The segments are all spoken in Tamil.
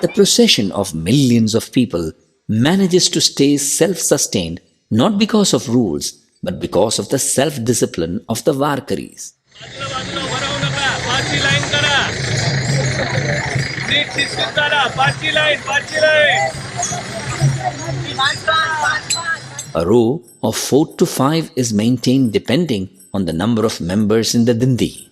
The procession of millions of people manages to stay self sustained not because of rules but because of the self discipline of the Varkaris. A row of 4 to 5 is maintained depending on the number of members in the dindi.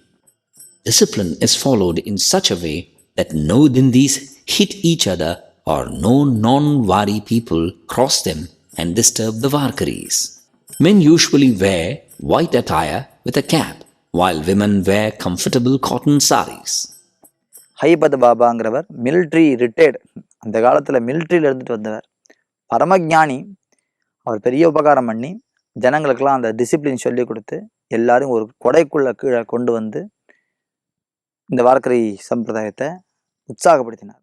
Discipline is followed in such a way that no dindis hit each other or no non Wari people cross them and disturb the Varkaris. Men usually wear white attire with a cap, while women wear comfortable cotton saris. Haibat பாபாங்கிறவர் military retired அந்த காலத்தில் மிலிட்ரியில் இருந்துட்டு வந்தவர் பரமஜானி அவர் பெரிய உபகாரம் பண்ணி ஜனங்களுக்கெல்லாம் அந்த டிசிப்ளின் சொல்லி கொடுத்து எல்லாரும் ஒரு கொடைக்குள்ள கீழே கொண்டு வந்து இந்த வார்க்கரை சம்பிரதாயத்தை உற்சாகப்படுத்தினார்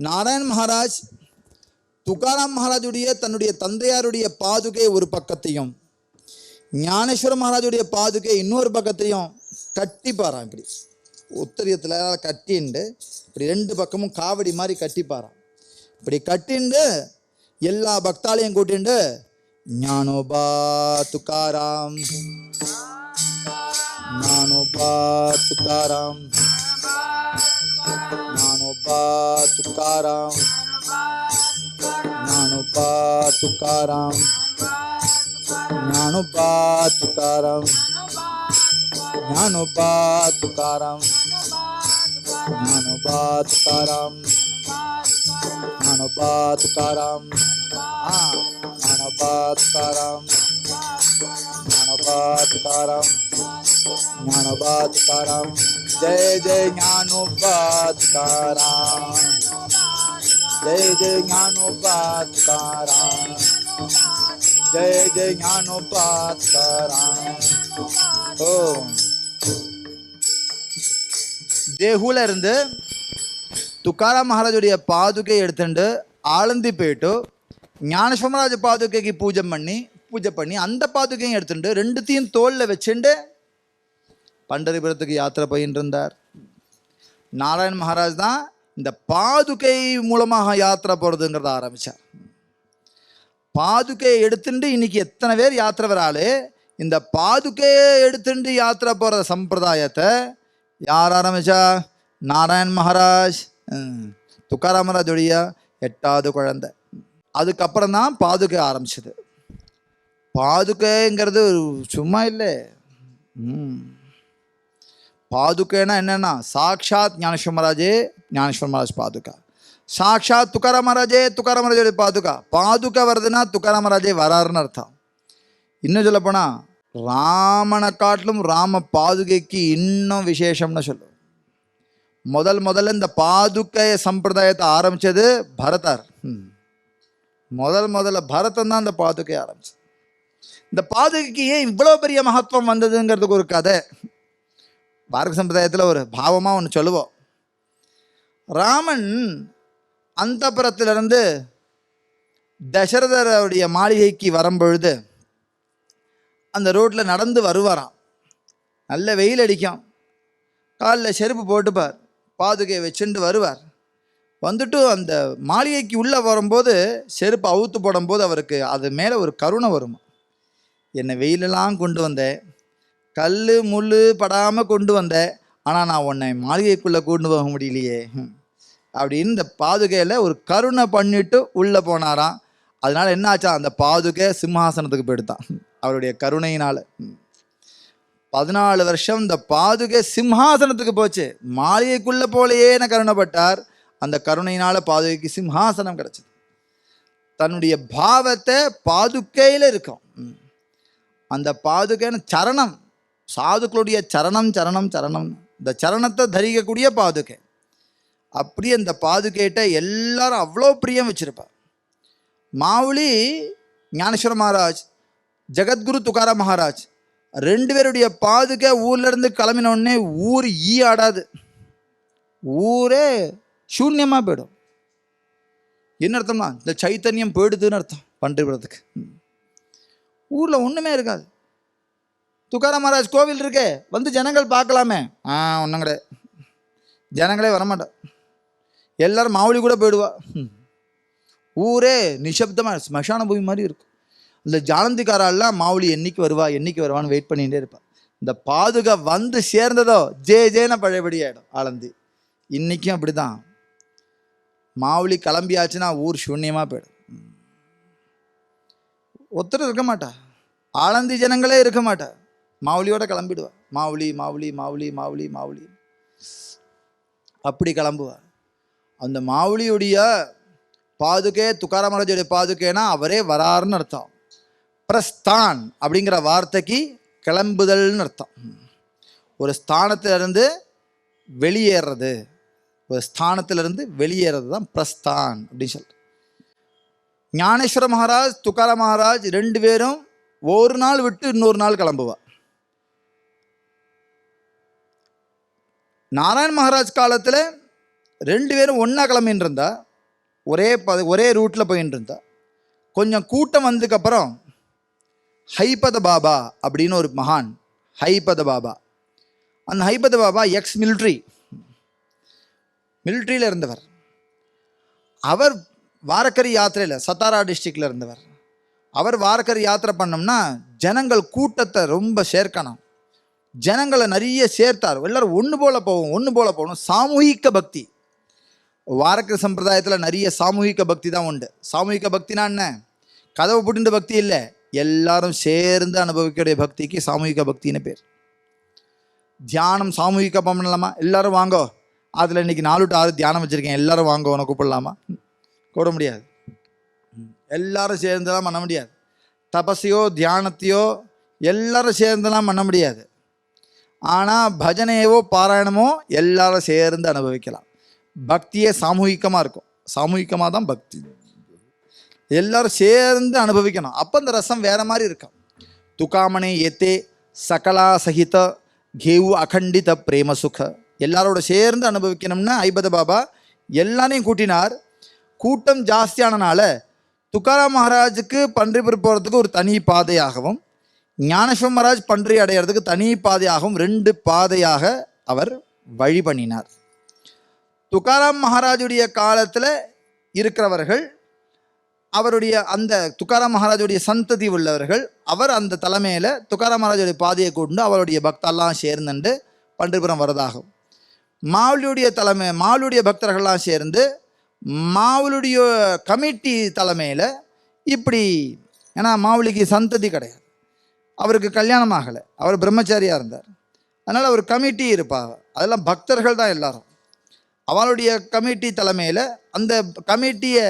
நாராயண் மகாராஜ் துகாராம் மகாராஜுடைய தன்னுடைய தந்தையாருடைய பாதுகை ஒரு பக்கத்தையும் ஞானேஸ்வர மகாராஜுடைய பாதுகை இன்னொரு பக்கத்தையும் கட்டிப்பாராம் இப்படி. உத்தரியத்தில் கட்டிண்டு இப்படி ரெண்டு பக்கமும் காவடி மாதிரி கட்டிப்பாரான் இப்படி கட்டிண்டு எல்லா பக்தாலையும் கூட்டிண்டு ஞானோபா துகாராம் ஞானோபா துகாராம் ஞானோபா துக்காராம் ஞானோபா துக்காராம் ஞானோபா துக்காராம் ஞானோபா துக்காராம் ஞானோபா துக்காராம் ஞானோபா துக்காராம் ஆ ஞானோபா துக்காராம் ஞானோபா துக்காராம் ஞானோபா जय जय ज्ञानोपातकारा जय जय ज्ञानोपातकारा जय जय ज्ञानोपातकारा ஓ தேகுல இருந்து തുക്കാറാം മഹാരാജുടിയ പാതുക എടുത്തുണ്ട് ആളന്തി പോയിട്ട് ஞானசோமராஜ பாதுகைக்கு பூஜை பண்ணி பூஜை பண்ணி அந்த பாதுகையும் எடுத்துட்டு ரெண்டுத்தையும் தோலில் வச்சுட்டு பண்டரிபுரத்துக்கு யாத்திரை போயின்னு இருந்தார் நாராயண் மகாராஜ் தான் இந்த பாதுகை மூலமாக யாத்திரை போகிறதுங்கிறத ஆரம்பித்தார் பாதுகையை எடுத்துட்டு இன்னைக்கு எத்தனை பேர் யாத்திரை வராளு இந்த பாதுகையை எடுத்துட்டு யாத்திரை போகிற சம்பிரதாயத்தை யார் ஆரம்பிச்சா? நாராயண் மகாராஜ். ம், எட்டாவது குழந்தை. அதுக்கப்புறம் தான் பாதுகை ஆரம்பிச்சது. பாதுகைங்கிறது சும்மா இல்லை. ம். பாதுகைனா என்னென்னா சாக்ஷாத் ஞானேஸ்வர் மகாராஜே ஞானேஸ்வர் மகாராஜ் பாதுகா. சாக்ஷாத் துக்காராம் மகாராஜே துக்காராம் மகாராஜோட பாதுகா. பாதுகா வருதுன்னா துக்காராம் மகாராஜே வராருன்னு அர்த்தம். இன்னும் சொல்லப்போனால் ராமனை காட்டிலும் ராம பாதுகைக்கு இன்னும் விசேஷம்னு சொல்லுவோம். முதல் முதல்ல இந்த பாதுகைய சம்பிரதாயத்தை ஆரம்பித்தது பரதர். ம். முதல் முதல்ல பரதன் தான் இந்த பாதுகை ஆரம்பிச்சது. இந்த பாதுகைக்கு ஏன் இவ்வளோ பெரிய மகத்துவம் வந்ததுங்கிறதுக்கு ஒரு கதை. பாரக சம்பிரதாயத்தில் ஒரு பாவமாக ஒன்று சொல்லுவோம். ராமன் அந்தப்புறத்திலிருந்து தசரதருடைய மாளிகைக்கு வரும்பொழுது அந்த ரோட்டில் நடந்து வருவாராம். நல்ல வெயில் அடிக்கும். காலில் செருப்பு போட்டுப்பார் பாதுகையை வச்சுட்டு வருவார். வந்துட்டு அந்த மாளிகைக்கு உள்ளே வரும்போது செருப்பு அவுத்து போடும்போது அவருக்கு அது மேலே ஒரு கருணை வரும்? என்னை வெயிலெல்லாம் கொண்டு வந்தேன் கல் முள் படாமல் கொண்டு வந்தேன் ஆனால் நான் உன்னை மாளிகைக்குள்ளே கொண்டு போக முடியலையே. அப்படின்னு இந்த பாதுகையில் ஒரு கருணை பண்ணிட்டு உள்ளே போனாராம். அதனால் என்ன ஆச்சா அந்த பாதுகை சிம்ஹாசனத்துக்கு போயிடுதான். அவருடைய கருணையினால். பதினாலு வருஷம் இந்த பாதுகை சிம்ஹாசனத்துக்கு போச்சு. மாளிகைக்குள்ளே போலையே என கருணைப்பட்டார். அந்த கருணையினால் பாதுகைக்கு சிம்ஹாசனம் கிடச்சிது. தன்னுடைய பாவத்தை பாதுகையில் இருக்கும். அந்த பாதுகைன்னு சரணம் சாதுக்களுடைய சரணம் சரணம் சரணம். இந்த சரணத்தை தரிக்கக்கூடிய பாதுகை. அப்படியே இந்த பாதுகைட்ட எல்லாரும் அவ்வளோ பிரியம் வச்சுருப்பார். மாவுளி ஞானேஸ்வர மகாராஜ் ஜெகத்குரு துகாரா மகாராஜ் ரெண்டு பேருடைய பாதுகை ஊர்லேருந்து கிளம்பினோடனே ஊர் ஈ ஆடாது. ஊரே சூன்யமாக போயிடும். என்ன அர்த்தம்னா இந்த சைத்தன்யம் போயிடுதுன்னு அர்த்தம் பண்டிகிறதுக்கு ஊரில் ஒன்றுமே இருக்காது. துக்கார மகாராஜ் கோவில் இருக்கே வந்து ஜனங்கள் பார்க்கலாமே. ஆ ஒன்றும் கிடையாது. ஜனங்களே வரமாட்டா. எல்லாரும் மாவுளி கூட போயிடுவா. ம். ஊரே நிசப்தமாக ஸ்மசான பூமி மாதிரி இருக்கும். இந்த ஜானந்திக்காரெல்லாம் மாவுளி என்னைக்கு வருவா என்னைக்கு வருவான்னு வெயிட் பண்ணிகிட்டே இருப்பான் இந்த பாதுகா வந்து சேர்ந்ததோ ஜே ஜேன பழையபடி ஆகிடும் ஆலந்தி. இன்றைக்கும் அப்படி தான் மாவுளி கிளம்பியாச்சுன்னா ஊர் சூன்யமாக போயிடும். ஒருத்தர் இருக்க மாட்டா. ஆலந்தி ஜனங்களே இருக்க மாட்டா. மாவுளியோட கிளம்பிடுவா. மாவுளி மாவுளி மாவுளி மாவுளி மாவுளி அப்படி கிளம்புவா. அந்த மாவுளியுடைய பாதுகே துக்காராம் மகாராஜுடைய பாதுகேனா அவரே வராருன்னு அர்த்தம். பிரஸ்தான் அப்படிங்கிற வார்த்தைக்கு கிளம்புதல்னு அர்த்தம். ஒரு ஸ்தானத்திலிருந்து வெளியேறது. ஒரு ஸ்தானத்திலிருந்து வெளியேறது தான் பிரஸ்தான் அப்படின்னு சொல்லிட்டு ஞானேஸ்வர மகாராஜ் துக்கார மகாராஜ் ரெண்டு பேரும் ஒரு நாள் விட்டு இன்னொரு நாள் கிளம்புவா. நாராயண் மகாராஜ் காலத்தில் ரெண்டு பேரும் ஒன்றா கிளம்பின்னு இருந்தா ஒரே ப ஒரே ரூட்டில் போயின்னு இருந்தா கொஞ்சம் கூட்டம் வந்ததுக்கப்புறம் ஹைபத பாபா அப்படின்னு ஒரு மகான் ஹைபத பாபா. அந்த ஹைபத பாபா எக்ஸ் மிலிட்ரி மிலிட்ரியில் இருந்தவர். அவர் வாரக்கரி யாத்திரையில் சத்தாரா டிஸ்ட்ரிக்டில் இருந்தவர். அவர் வாரக்கரி யாத்திரை பண்ணோம்னா ஜனங்கள் கூட்டத்தை ரொம்ப சேர்க்கணும். ஜனங்களை நிறைய சேர்த்தார். எல்லாரும் ஒன்று போல போவோம் ஒன்று போல போகணும். சாமூகிக்க பக்தி. வாரக்கரி சம்பிரதாயத்தில் நிறைய சாமூகிக்க பக்தி தான் உண்டு. சாமூகிக்க பக்தினா என்ன? கதவை புட்டுண்டு பக்தி இல்லை. எல்லாரும் சேர்ந்து அனுபவிக்கக்கூடிய பக்திக்கு சாமூகிக பக்தின்னு பேர். தியானம் சாமூகிக்க பண்ணலாமா எல்லாரும் வாங்கோ. அதில் இன்றைக்கி நாலு டு ஆறு தியானம் வச்சுருக்கேன். எல்லாரும் வாங்கோ உனக்கு கூப்பிடலாமா? கூப்பிட முடியாது. ம். எல்லாரும் சேர்ந்துலாம் பண்ண முடியாது. தபஸையோ தியானத்தையோ எல்லாரும் சேர்ந்துலாம் பண்ண முடியாது. ஆனால் பஜனையவோ பாராயணமோ எல்லாரும் சேர்ந்து அனுபவிக்கலாம். பக்தியே சாமூகிகமாக இருக்கும். சாமூகிகமாக தான் பக்தி. எல்லாரும் சேர்ந்து அனுபவிக்கணும். அப்போ இந்த ரசம் வேற மாதிரி இருக்கும். துக்காமணி ஏத்தே சகலா சகித கேவு அகண்டித பிரேம சுக. எல்லாரோட சேர்ந்து அனுபவிக்கணும்னு ஐபத பாபா எல்லாரையும் கூட்டினார். கூட்டம் ஜாஸ்தியானனால துக்காராம் மகாராஜுக்கு பன்றிபுரம் போகிறதுக்கு ஒரு தனி பாதையாகவும் ஞானேஸ்வர் பன்றி அடையிறதுக்கு தனி பாதையாகவும் ரெண்டு பாதையாக அவர் வழி பண்ணினார் துக்காராம் மகாராஜுடைய காலத்தில் இருக்கிறவர்கள் அவருடைய அந்த துக்காராம் மகாராஜுடைய சந்ததி உள்ளவர்கள் அவர் அந்த தலைமையில் துக்காராம் மகாராஜுடைய பாதையை கொண்டு அவருடைய பக்தெல்லாம் சேர்ந்துண்டு பண்டிபுரம் வரதாகும். மாவுலியுடைய தலைமை மாவுலுடைய பக்தர்கள்லாம் சேர்ந்து மாவுலுடைய கமிட்டி தலைமையில் இப்படி ஏன்னா மாவுலிக்கு சந்ததி கிடையாது. அவருக்கு கல்யாணம் ஆகலை. அவர் பிரம்மச்சாரியாக இருந்தார். அதனால் அவர் கமிட்டி இருப்பாங்க அதெல்லாம் பக்தர்கள் தான் எல்லாரும். அவளுடைய கமிட்டி தலைமையில் அந்த கமிட்டியை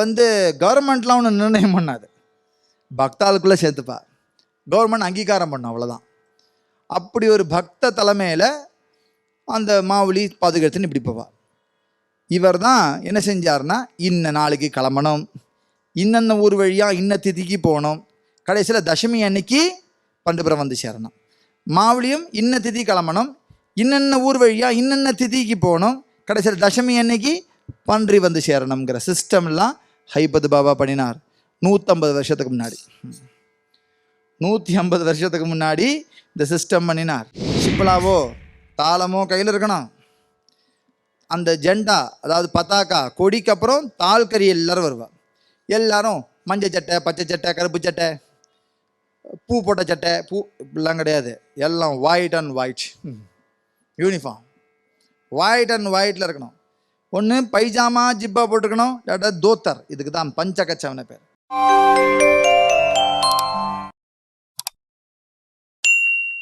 வந்து கவர்மெண்ட்லாம் ஒன்று நிர்ணயம் பண்ணாது. பக்தாளுக்குள்ளே சேர்த்துப்பா. கவர்மெண்ட் அங்கீகாரம் பண்ணும் அவ்வளோதான் அப்படி ஒரு பக்த தலைமையில் அந்த மாவுளி பாதுகாத்துன்னு இப்படி போவாள் இவர் தான் என்ன செஞ்சார்னா இன்ன நாளைக்கு கிளம்பணும். இன்னென்ன ஊர் வழியாக இன்ன திதிக்கு போகணும். கடைசியில் தசமி அன்னைக்கு பண்டுபுரம் வந்து சேரணும். மாவுளியும் இன்ன திதி கிளம்பணும். இன்னென்ன ஊர் வழியாக இன்னென்ன திதிக்கு போகணும்? கடைசியில் தசமி அன்னைக்கு பன்றி வந்து சேரணுங்கிற சிஸ்டம்லாம் ஹைபத் பாபா பண்ணினார். நூற்றம்பது வருஷத்துக்கு முன்னாடி. நூற்றி ஐம்பது வருஷத்துக்கு முன்னாடி இந்த சிஸ்டம் பண்ணினார். சிம்பிளாவோ தாளமோ கையில் இருக்கணும். அந்த ஜெண்டா அதாவது பதாக்கா கொடிக்கு அப்புறம் தாழ்கறி எல்லோரும் வருவாள் எல்லாரும் மஞ்சள் சட்டை பச்சை சட்டை கருப்பு சட்டை. பூ போட்ட சட்டை பூ இப்படிலாம் கிடையாது. எல்லாம் white and white uniform white and ஒயிட்டில் இருக்கணும். ஒன்று பைஜாமா ஜிப்பா போட்டுக்கணும் இல்லாட்டா தோத்தர். இதுக்கு தான் பஞ்சகச்சவன பேர்.